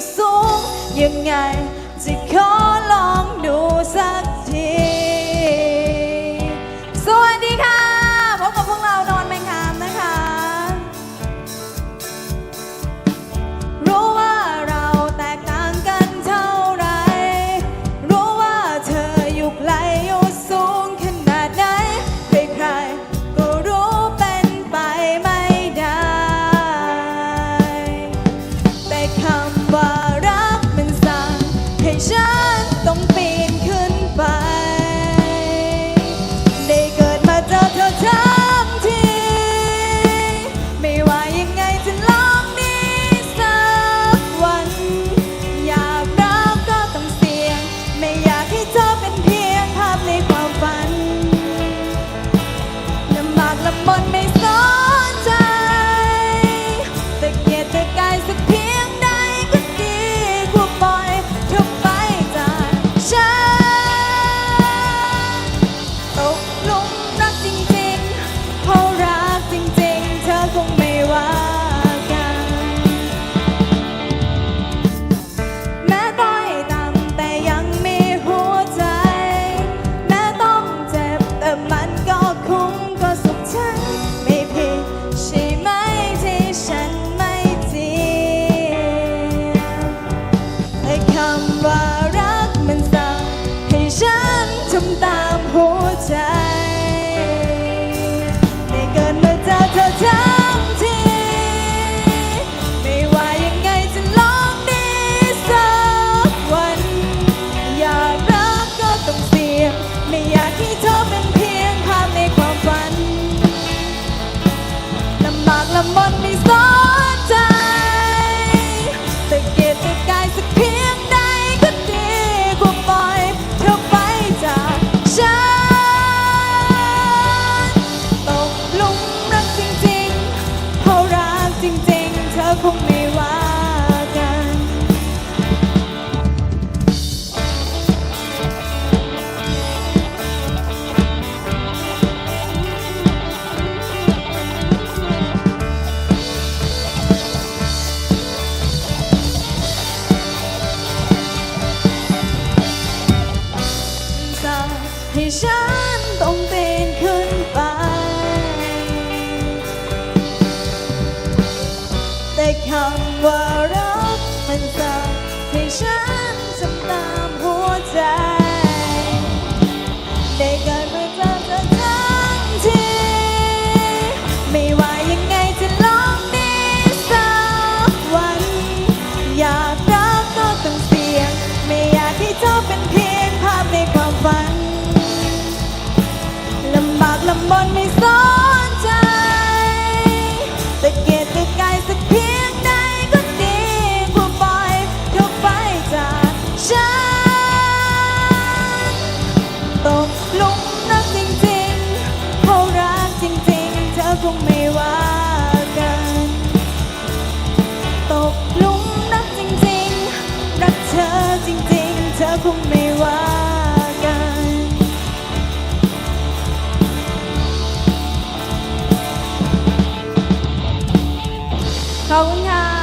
số những ngày love. ไม่อยากที่เจ้าเป็นเพียงภาพในความฝันลำบากลำบนไม่ซ้อ งไม่ว่ากัน ขอบคุณค่ะ